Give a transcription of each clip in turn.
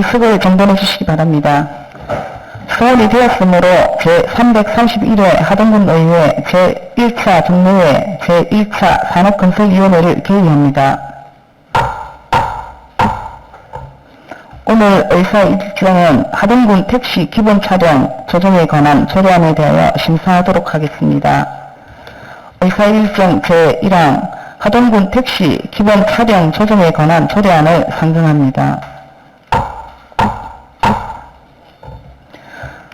의석을 정돈해 주시기 바랍니다. 소원이 되었으므로 제331회 하동군 의회 제1차 정례회 제1차 산업건설위원회를 개의합니다. 오늘 의사 일정은 하동군 택시 기본 차량 조정에 관한 조례안에 대하여 심사하도록 하겠습니다. 의사 일정 제1항 하동군 택시 기본 차량 조정에 관한 조례안을 상정합니다.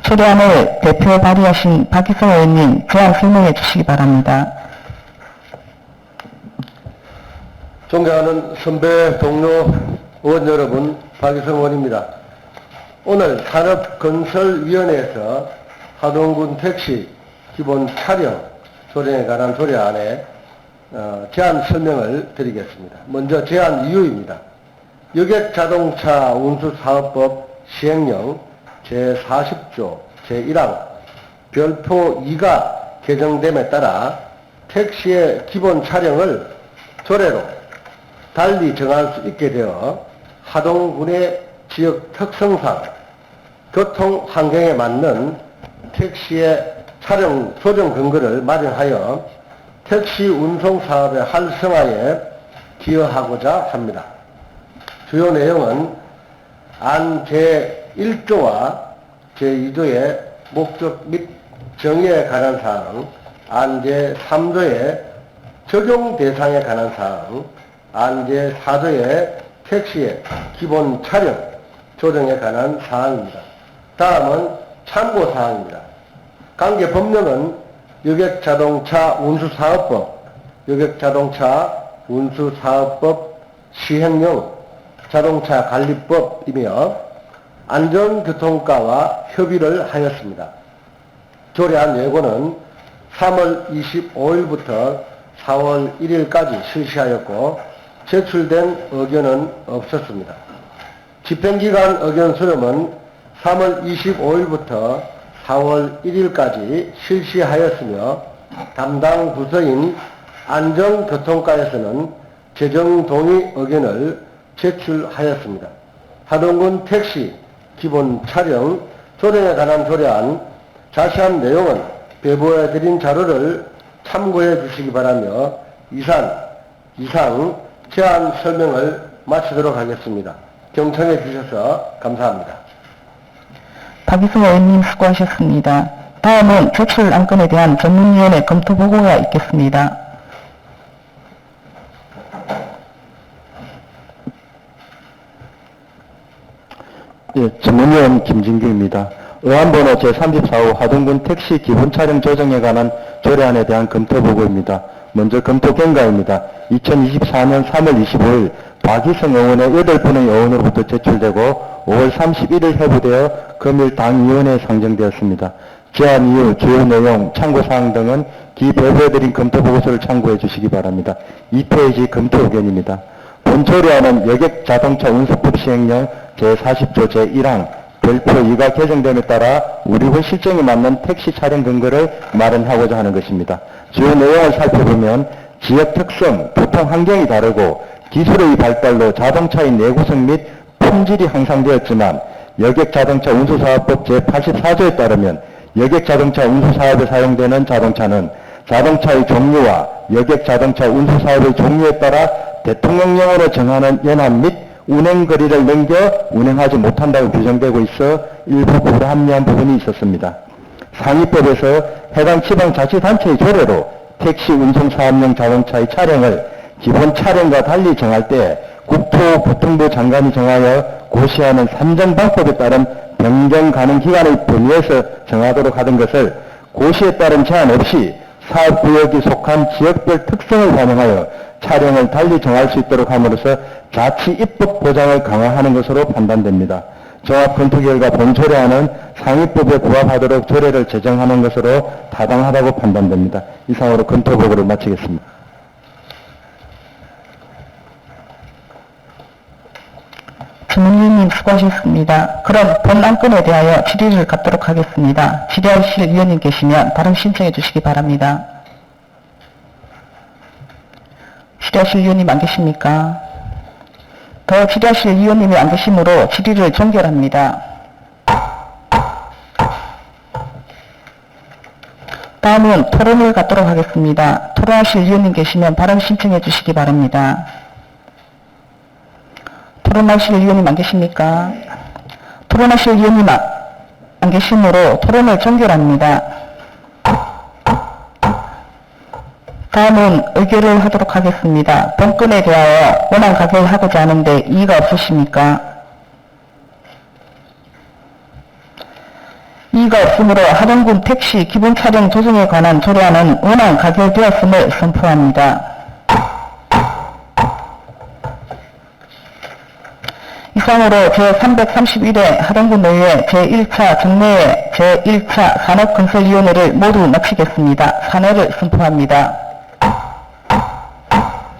조례안을 대표 발의하신 박희성 의원님 제안 설명해 주시기 바랍니다. 존경하는 선배 동료 의원 여러분, 박희성 의원입니다. 오늘 산업건설위원회에서 하동군 택시 기본 차량 조례에 관한 조례안에 어, 제안 설명을 드리겠습니다. 먼저 제안 이유입니다. 여객자동차 운수사업법 시행령 제40조 제1항 별표 2가 개정됨에 따라 택시의 기본 차량을 조례로 달리 정할 수 있게 되어 하동군의 지역 특성상 교통 환경에 맞는 택시의 차량 조정 근거를 마련하여 택시 운송 사업의 활성화에 기여하고자 합니다. 주요 내용은 안 제1조와 제2조의 목적 및 정의에 관한 사항, 안 제3조의 적용 대상에 관한 사항, 안 제4조의 택시의 기본 차량 조정에 관한 사항입니다. 다음은 참고 사항입니다. 관계 법령은 여객자동차 운수사업법, 여객자동차 운수사업법 시행령, 자동차 관리법이며 안전교통과와 협의를 하였습니다. 조례안 예고는 3월 25일부터 4월 1일까지 실시하였고 제출된 의견은 없었습니다. 집행기간 의견 수렴은 3월 25일부터 4월 1일까지 실시하였으며 담당 부서인 안전교통과에서는 재정 동의 의견을 제출하였습니다. 하동군 택시 기본 촬영 조례에 관한 조례안 자세한 내용은 배부해드린 자료를 참고해 주시기 바라며 이상, 이상 제안 설명을 마치도록 하겠습니다. 경청해 주셔서 감사합니다. 박희성 의원님 수고하셨습니다. 다음은 제출 안건에 대한 전문위원회 검토 보고가 있겠습니다. 예, 전문위원 김진규입니다. 의안번호 제34호 하동군 택시 기본 차량 조정에 관한 조례안에 대한 검토 보고입니다. 먼저 검토 경과입니다. 2024년 3월 25일 박희성 의원의 8분의 의원으로부터 제출되고 5월 31일 회부되어 금일 당위원회에 상정되었습니다. 제안 이유, 주요 내용, 참고사항 등은 기 배부해드린 검토 보고서를 참고해 주시기 바랍니다. 2페이지 검토 의견입니다. 본 조례안은 여객 자동차 운수법 시행령 제40조 제1항 별표 2가 개정됨에 따라 우리군 실정에 맞는 택시 차량 근거를 마련하고자 하는 것입니다. 주요 내용을 살펴보면 지역 특성, 교통 환경이 다르고 기술의 발달로 자동차의 내구성 및 품질이 향상되었지만 여객 자동차 운수사업법 제84조에 따르면 여객 자동차 운수사업에 사용되는 자동차는 자동차의 종류와 여객 자동차 운수사업의 종류에 따라 대통령령으로 정하는 연합 및 운행 거리를 넘겨 운행하지 못한다고 규정되고 있어 일부 불합리한 부분이 있었습니다. 상위법에서 해당 지방자치단체의 조례로 택시 운송사업용 자동차의 차량을 기본 차량과 달리 정할 때 국토교통부 장관이 정하여 고시하는 산정방법에 따른 변경 가능 기간의 범위에서 정하도록 하던 것을 고시에 따른 제한 없이 사업 구역이 속한 지역별 특성을 반영하여 차량을 달리 정할 수 있도록 함으로써 자치 입법 보장을 강화하는 것으로 판단됩니다. 종합 검토 결과 본 조례안은 상위법에 부합하도록 조례를 제정하는 것으로 타당하다고 판단됩니다. 이상으로 검토 보고를 마치겠습니다. 전문위원님 수고하셨습니다. 그럼 본 안건에 대하여 질의를 갖도록 하겠습니다. 질의하실 위원님 계시면 발언 신청해 주시기 바랍니다. 질의하실 위원님 안 계십니까? 더 질의하실 위원님이 안 계시므로 질의를 종결합니다. 다음은 토론을 갖도록 하겠습니다. 토론하실 위원님 계시면 발언 신청해 주시기 바랍니다. 토론하실 위원님 안 계십니까? 토론하실 위원님 아- 안 계시므로 토론을 종결합니다. 다음은 의결을 하도록 하겠습니다. 본건에 대하여 원안 가결을 하고자 하는데 이의가 없으십니까? 이의가 없으므로 하동군 택시 기본 차량 조정에 관한 조례안은 원안 가결되었음을 선포합니다. 이상으로 제331회 하동군 의회 제1차 정례회 제1차 산업건설위원회를 모두 마치겠습니다. 산회를 선포합니다.